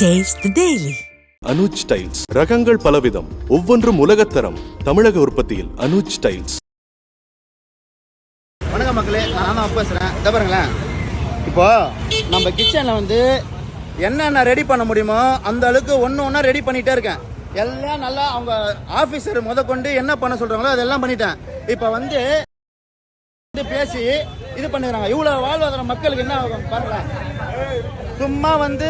The Daily. Anuj tiles ரகங்கள் பலவிதம். ஒவ்வொன்றும் உலகத்தரம் தமிழக உற்பத்தியில் அனுஜ் டைல்ஸ் வணக்கம் மக்களே. நான் தான் பேசுகிறேன் இதை பாருங்களேன். இப்போ நம்ம கிச்சனில் வந்து என்னென்ன ரெடி பண்ண முடியுமோ அந்த அளவுக்கு ஒன்று ஒன்றா ரெடி பண்ணிகிட்டே இருக்கேன். எல்லாம் நல்லா அவங்க ஆஃபீஸர் முத கொண்டு என்ன பண்ண சொல்கிறாங்களோ அதெல்லாம் பண்ணிட்டேன். இப்போ வந்து வந்து பேசி இது பண்ணுறாங்க இவ்வளோ வாழ்வாதார மக்களுக்கு என்ன ஆகும் பாருங்களேன். சும்மா வந்து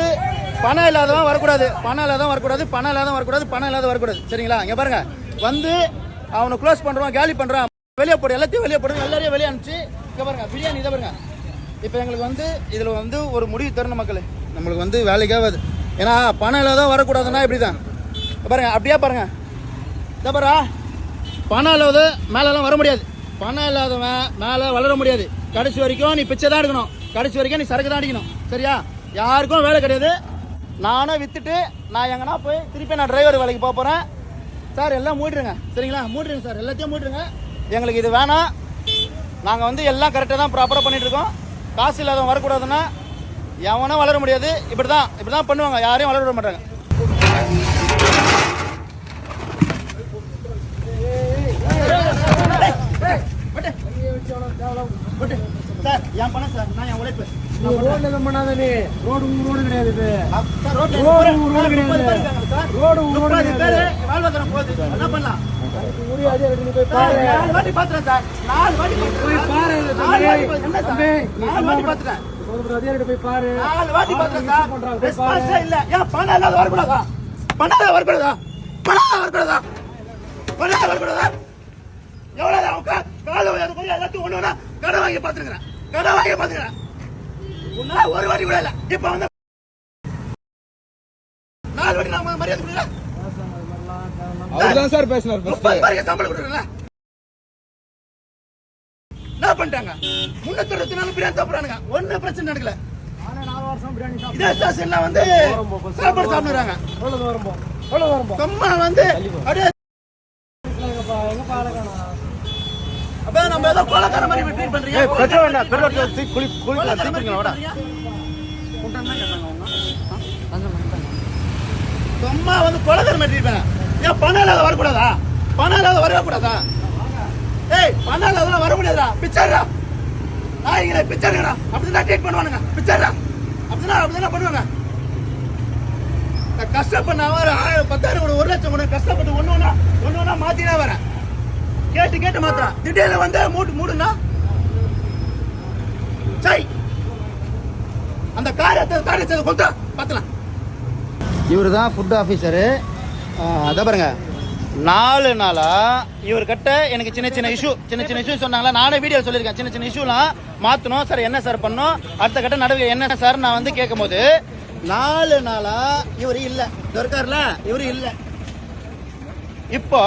பணம் இல்லாதவன் வரக்கூடாது. பணம் இல்லாதவன் வரக்கூடாது. பணம் இல்லாதவன் வரக்கூடாது. பணம் இல்லாத வரக்கூடாது. சரிங்களா? இங்கே பாருங்க. வந்து அவனை க்ளோஸ் பண்ணுறான் காலி பண்ணுறான் வெளியே போடு எல்லாத்தையும் வெளியே போடு. எல்லாரையும் வெளியே அனுப்பிச்சு இங்கே பாருங்க பிரியாணி இதை பாருங்க. இப்போ எங்களுக்கு வந்து இதில் வந்து ஒரு முடிவு தரணும் மக்களே. நம்மளுக்கு வந்து வேலைக்கு ஏன்னா பணம் இல்லாத வரக்கூடாதுன்னா இப்படி தான் பாருங்க அப்படியே பாருங்க. இதை பாரா பணம் இல்லாத மேலெல்லாம் வர முடியாது. பணம் இல்லாதவன் மேலே வளர முடியாது. கடைசி வரைக்கும் நீ பிச்சை தான் எடுக்கணும். கடைசி வரைக்கும் நீ சரக்கு தான் அடிக்கணும். சரியா? யாருக்கும் வேலை கிடையாது. நானும் வித்துட்டு நான் எங்கன்னா போய் திருப்பி நான் டிரைவர் வேலைக்கு போக போகிறேன் சார் எல்லாம் மூடிடுங்க சரிங்களா மூடிடுங்க சார் எல்லாத்தையும் மூடிடுங்க எங்களுக்கு இது வேணாம் நாங்கள் வந்து எல்லாம் கரெக்டாக தான் ப்ராப்பராக பண்ணிட்டு இருக்கோம் காசு இல்லாதவன் வரக்கூடாதுன்னா எவனும் வளர முடியாது இப்படி தான் இப்படி தான் பண்ணுவாங்க யாரையும் வளர விட மாட்டாங்க சார் என் பணம் சார் நான் என் உழைப்பு ரோட்ல நீ ரோடு ரோடு கிடையாது இது ரோடு ரோடு கிடையாது. சார். ரோடு ரோடு கிடையாது. வாழ்வாதாரம் போகுது. என்ன பண்ணலாம்? நாலு வாட்டி பார்த்துட்டேன் சார். நாலு வாட்டி போய் பார்த்துட்டேன். பாரு. என்ன சார்? நாலு வாட்டி போய் பாரு நாலு வாட்டி சார். ரெஸ்பான்ஸே இல்ல. ஏன் பணம் இல்லாத வரக்கூடாதா? பணம் வரக்கூடாதா? பணம் வரக்கூடாதா? பணம் வரக்கூடாதா? எவ்வளவு உட்கார் காலை எல்லாத்தையும் ஒண்ணு கடன் வாங்கி பார்த்துருக்கிறேன் கடன் வாங்கி பார்த்துக்கிறேன் உன்னால ஒரு வாட்டி கூட இல்ல. இப்ப வந்து நாலு வாட்டி நான் மரியாதை கொடுக்கல அவர்தான் சார் பேசினார் முப்பது பேருக்கு சம்பளம் கொடுக்குறல என்ன பண்ணிட்டாங்க? முன்னூத்தி அறுபத்தி நாலு பிரியாணி சாப்பிடுறானுங்க. ஒண்ணு பிரச்சனை நடக்கல. இதே ஸ்டேஷன்ல வந்து சாப்பாடு சாப்பிடுறாங்க. சும்மா வந்து அப்படியே அப்ப நம்ம ஏதோ கொலக்கார மாதிரி ட்ரீட் பண்றீங்க. பெட்ரோல் வேண்டாம் பெட்ரோல் குளி பண்றீங்க. சும்மா வந்து கொலக்கார மாதிரி treat பண்ண. ஏன் பணம் இல்லாத வரக்கூடாதா? பணம் இல்லாத வரவே கூடாதா? ஏய் பணம் இல்லாத வர முடியாதா பிச்சாரா நாய்களே பிச்சாருங்கடா அப்படிதான் ட்ரீட் பண்ணுவானுங்க. பிச்சாரா அப்படிதான் அப்படிதான் பண்ணுவாங்க. நான் கஷ்டப்பட்ட ஒரு ஆயிரம் பத்தாயிரம் கூட ஒரு லட்சம் கூட கஷ்டப்பட்டு ஒண்ணு ஒண்ணா ஒண்ணு ஒண்ணா மாத்தினா வரேன் கேட்டு கேட்டு மாத்திரா திடீர்னு வந்து மூடு மூடுனா? சரி அந்த காரியத்தை காரியத்தை கொண்டு பார்த்தலாம் இவர் தான் ஃபுட் ஆஃபீஸரு அதை பாருங்க. நாலு நாளா இவர்கிட்ட எனக்கு சின்ன சின்ன இஷ்யூ சின்ன சின்ன இஷ்யூ சொன்னாங்களா? நானே வீடியோ சொல்லியிருக்கேன். சின்ன சின்ன இஷ்யூலாம் மாற்றணும் சார் என்ன சார் பண்ணோம் அடுத்த கட்ட நடவடிக்கை என்ன சார்? நான் வந்து கேட்கும்போது நாலு நாளா இவர் இல்லை. இருக்கார்ல இவர் இல்லை. இப்போ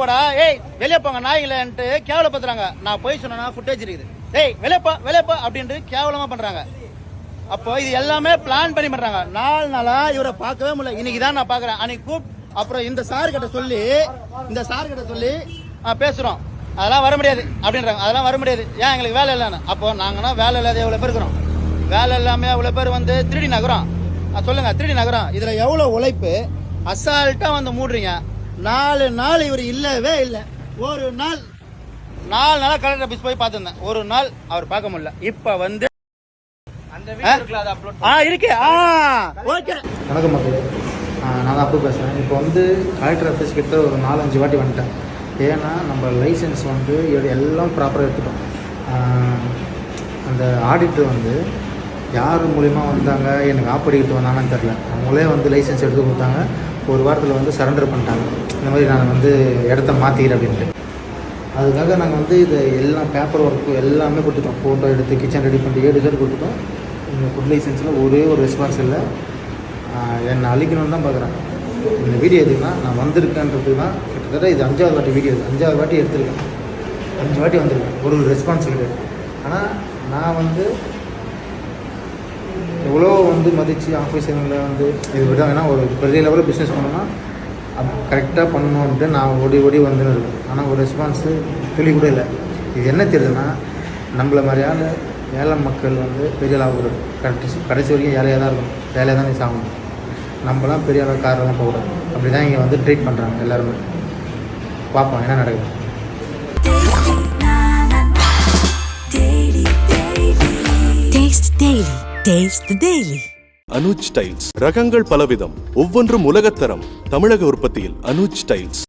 போடா. ஏய் வெளியே போங்க நாய்ங்களேன்ட்டு கேவலப்படுத்துறாங்க. நான் போய் சொன்னா ஃபுட்டேஜ் இருக்குது. ஏய் வெளியப்பா வெளியப்பா அப்படின்ட்டு கேவலமா பண்றாங்க. அப்போ இது எல்லாமே பிளான் பண்ணி பண்றாங்க. நாலு நாளா இவரை பார்க்கவே முடியல. இன்னைக்கு தான் நான் பார்க்குறேன். அன்னைக்கு கூப் அப்புறம் இந்த சார் கிட்ட சொல்லி இந்த சார் கிட்ட சொல்லி ஆ, பேசுறோம். அதெல்லாம் வர முடியாது அப்படின்றாங்க. அதெல்லாம் வர முடியாது. ஏன் எங்களுக்கு வேலை இல்லைன்னு? அப்போ நாங்கன்னா வேலை இல்லாத எவ்வளோ பேர் இருக்கிறோம்? வேலை இல்லாமல் எவ்வளோ பேர் வந்து திருடி நகரம் சொல்லுங்கள் சொல்லுங்க திருடி நகரம் இதில் எவ்வளோ உழைப்பு? அசால்ட்டாக வந்து மூடுறீங்க. நாலு நாள் இவர் இல்லவே இல்லை. ஒரு நாள் நாலு நாளா கலெக்டர் ஆஃபீஸ் போய் பார்த்துருந்தேன். ஒரு நாள் அவர் பார்க்க முடியல. இப்போ வந்து அந்த வீடியோ இருக்குல்ல, ஆ இருக்கு. ஆ. ஓகே. வணக்கம் மக்களே. நான் தான் அப்பு பேசுகிறேன் இப்போ வந்து கலெக்டர் ஆஃபீஸ் கிட்ட ஒரு நாலஞ்சு வாட்டி வந்துட்டேன். ஏன்னா நம்ம லைசன்ஸ் வந்து எல்லாம் ப்ராப்பராக எடுத்துட்டோம். அந்த ஆடிட்டர் வந்து யார் மூலிமா வந்தாங்க எனக்கு ஆப்படிக்கிட்டு வந்தாங்கன்னு தெரில அவங்களே வந்து லைசன்ஸ் எடுத்து கொடுத்தாங்க. ஒரு வாரத்தில் வந்து சரண்டர் பண்ணிட்டாங்க. இந்த மாதிரி நான் வந்து இடத்த மாற்றிக்கிறேன் அப்படின்ட்டு. அதுக்காக நாங்கள் வந்து இது எல்லாம் பேப்பர் ஒர்க்கு எல்லாமே கொடுத்துட்டோம். ஃபோட்டோ எடுத்து கிச்சன் ரெடி பண்ணி ஏழு பேர் கொடுத்துட்டோம். இந்த ஃபுட் லைசன்ஸில் ஒரே ஒரு ரெஸ்பான்ஸ் இல்லை. என்னை அழிக்கணும்னு தான் பார்க்குறேன் இந்த வீடியோ எதுக்குன்னா நான் வந்திருக்கேன்றது தான் கிட்டத்தட்ட இது அஞ்சாவது வாட்டி வீடியோ இது. அஞ்சாவது வாட்டி எடுத்திருக்கேன். அஞ்சு வாட்டி வந்திருக்கேன். ஒரு ரெஸ்பான்ஸ் கிடையாது ஆனால் நான் வந்து எவ்வளோ வந்து மதித்து ஆஃபீஸர்களை வந்து இது விட்டாங்கன்னா ஒரு பெரிய லெவலில் பிஸ்னஸ் பண்ணோம்னா அப் கரெக்டாக பண்ணணும் அப்படின்ட்டு நான் ஓடி ஓடி வந்துன்னு இருக்கேன். ஆனால் ஒரு ரெஸ்பான்ஸு துளி கூட இல்லை. இது என்ன தெரியுதுன்னா நம்மளை மாதிரியான ஏழை மக்கள் வந்து பெரிய அளவு கடைசி கடைசி வரைக்கும் ஏழையாக தான் இருக்கும் வேலையாக தான் நீ சாகணும். நம்மலாம் பெரிய அளவு காரெல்லாம் போகக்கூடாது. அப்படி தான் இங்கே வந்து ட்ரீட் பண்ணுறாங்க எல்லாருமே. பார்ப்போம் என்ன நடக்குது. டேஸ்ட் டெய்லி அனுஜ் டைல்ஸ் ரகங்கள் பலவிதம் ஒவ்வொன்றும் உலகத்தரம் தமிழக உற்பத்தியில் அனுஜ் ஸ்டைல்ஸ்